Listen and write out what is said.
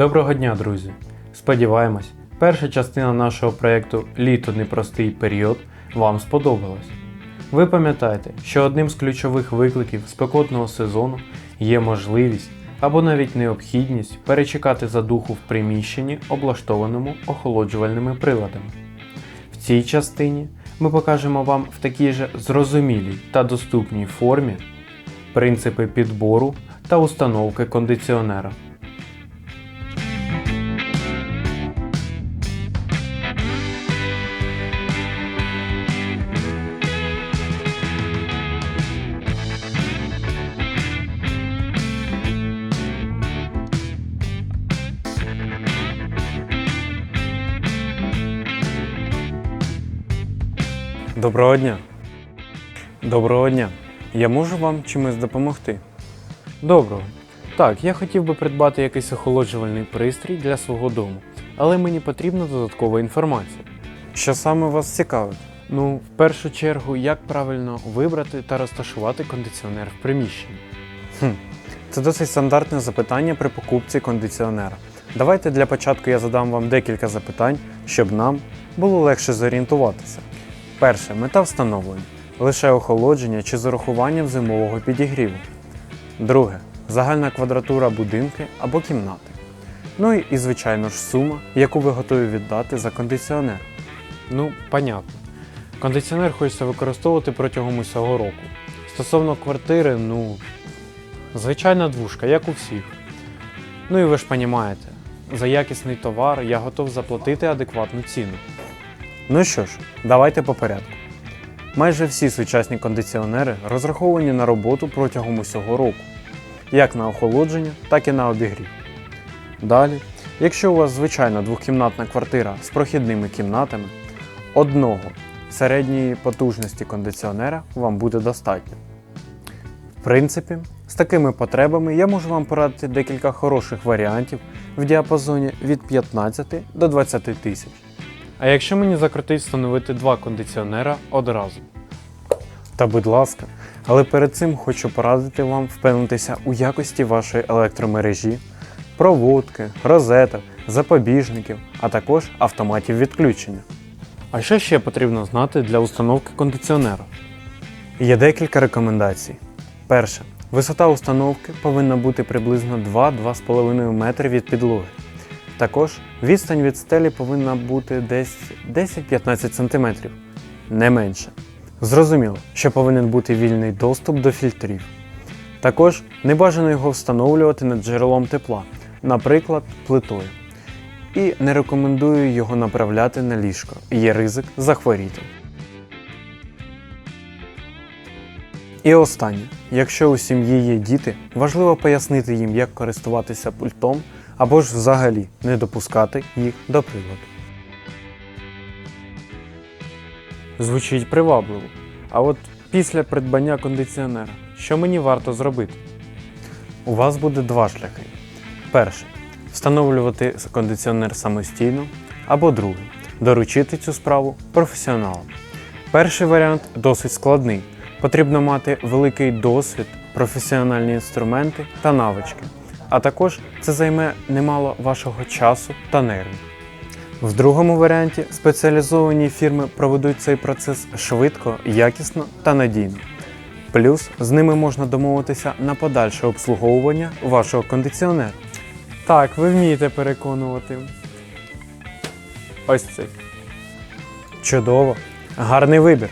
Доброго дня, друзі! Сподіваємось, перша частина нашого проєкту Літо непростий період вам сподобалась. Ви пам'ятаєте, що одним з ключових викликів спекотного сезону є можливість або навіть необхідність перечекати задуху в приміщенні, облаштованому охолоджувальними приладами. В цій частині ми покажемо вам в такій же зрозумілій та доступній формі принципи підбору та установки кондиціонера. Доброго дня. Доброго дня. Я можу вам чимось допомогти? Доброго. Так, я хотів би придбати якийсь охолоджувальний пристрій для свого дому, але мені потрібна додаткова інформація. Що саме вас цікавить? Ну, в першу чергу, як правильно вибрати та розташувати кондиціонер в приміщенні. Хм, це досить стандартне запитання при покупці кондиціонера. Давайте для початку я задам вам декілька запитань, щоб нам було легше зорієнтуватися. Перше мета встановлення лише охолодження чи з урахуванням зимового підігріву. Друге загальна квадратура будинки або кімнати. Ну і звичайно ж, сума, яку ви готові віддати за кондиціонер. Ну, понятно. Кондиціонер хочеться використовувати протягом усього року. Стосовно квартири, ну, звичайна двушка, як у всіх. Ну і ви ж розумієте, за якісний товар я готов заплатити адекватну ціну. Ну що ж, давайте по порядку. Майже всі сучасні кондиціонери розраховані на роботу протягом усього року, як на охолодження, так і на обігрів. Далі, якщо у вас звичайна двохкімнатна квартира з прохідними кімнатами, одного середньої потужності кондиціонера вам буде достатньо. В принципі, з такими потребами я можу вам порадити декілька хороших варіантів в діапазоні від 15 до 20 тисяч. А якщо мені закрутить встановити два кондиціонера одразу? Та будь ласка, але перед цим хочу порадити вам впевнитися у якості вашої електромережі, проводки, розеток, запобіжників, а також автоматів відключення. А що ще потрібно знати для установки кондиціонера? Є декілька рекомендацій. Перше. Висота установки повинна бути приблизно 2-2,5 метри від підлоги. Також відстань від стелі повинна бути десь 10-15 см, не менше. Зрозуміло, що повинен бути вільний доступ до фільтрів. Також не бажано його встановлювати над джерелом тепла, наприклад, плитою. І не рекомендую його направляти на ліжко, є ризик захворіти. І останнє, якщо у сім'ї є діти, важливо пояснити їм, як користуватися пультом або ж взагалі не допускати їх до приладу. Звучить привабливо. А от після придбання кондиціонера, що мені варто зробити? У вас буде два шляхи. Перший встановлювати кондиціонер самостійно, або другий доручити цю справу професіоналам. Перший варіант досить складний. Потрібно мати великий досвід, професіональні інструменти та навички. А також це займе немало вашого часу та нервів. В другому варіанті спеціалізовані фірми проведуть цей процес швидко, якісно та надійно. Плюс з ними можна домовитися на подальше обслуговування вашого кондиціонера. Так, ви вмієте переконувати. Ось цей. Чудово! Гарний вибір.